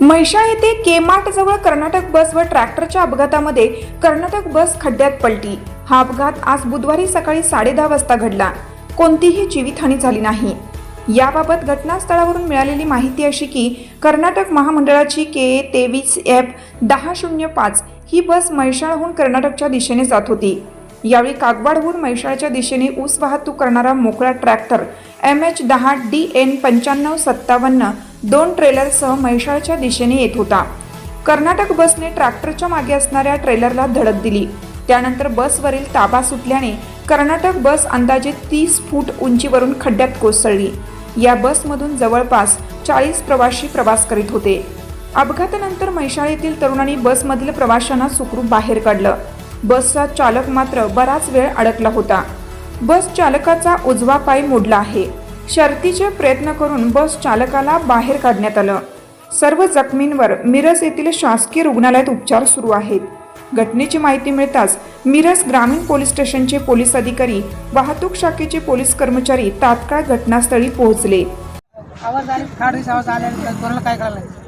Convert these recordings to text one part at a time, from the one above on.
म्हैशाळ येथे केमाटजवळ जवळ कर्नाटक बस व ट्रॅक्टरच्या अपघातामध्ये कर्नाटक बस खड्ड्यात पलटी. हा अपघात आज बुधवारी सकाळी साडेदहा वाजता घडला. कोणतीही जीवितहानी झाली नाही. याबाबत घटनास्थळावरून मिळालेली माहिती अशी की कर्नाटक महामंडळाची के ए तेवीस एफ दहा शून्य पाच ही बस म्हैसाळहून कर्नाटकच्या दिशेने जात होती. यावेळी कागवाडहून म्हैसाळच्या दिशेने ऊस वाहतूक करणारा मोकळा ट्रॅक्टर एम एच दहा डी एन पंच्याण्णव सत्तावन्न दोन ट्रेलरसह म्हैसाळच्या दिशेने येत होता. कर्नाटक बसने ट्रॅक्टरच्या मागे असणाऱ्या ट्रेलरला धडक दिली. त्यानंतर बसवरील ताबा सुटल्याने कर्नाटक बस अंदाजे तीस फूट उंचीवरून खड्ड्यात कोसळली. या बसमधून जवळपास चाळीस प्रवाशी प्रवास करीत होते. अपघातानंतर म्हैसाळ येथील तरुणांनी बसमधील प्रवाशांना सुखरूप बाहेर काढलं. बसचा चालक मात्र बराच वेळ अडकला होता. बस चालकाचा उजवा पाय मोडला आहे. शर्तीचे प्रयत्न करून बस चालकाला बाहेर काढण्यात आलं. सर्व जखमींवर मिरज येथील शासकीय रुग्णालयात उपचार सुरू आहेत. घटनेची माहिती मिळताच मिरज ग्रामीण पोलीस स्टेशनचे पोलीस अधिकारी वाहतूक शाखेचे पोलीस कर्मचारी तात्काळ घटनास्थळी पोहोचले. आवाज आले आवाज कोणाला काय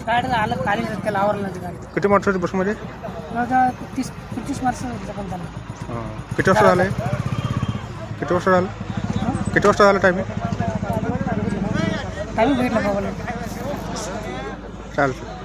गाडी आलं खाली त्याला आवरलं नाही गाडी. किती माणसं होती बसमध्ये जवळजवळ तीस पंचवीस मार्च जखम झाला हां. किती वाजता झालं? किती वाजता झालं? किती वाजता झालं टायमिंग टाईम भेटला बाबाला. चालतं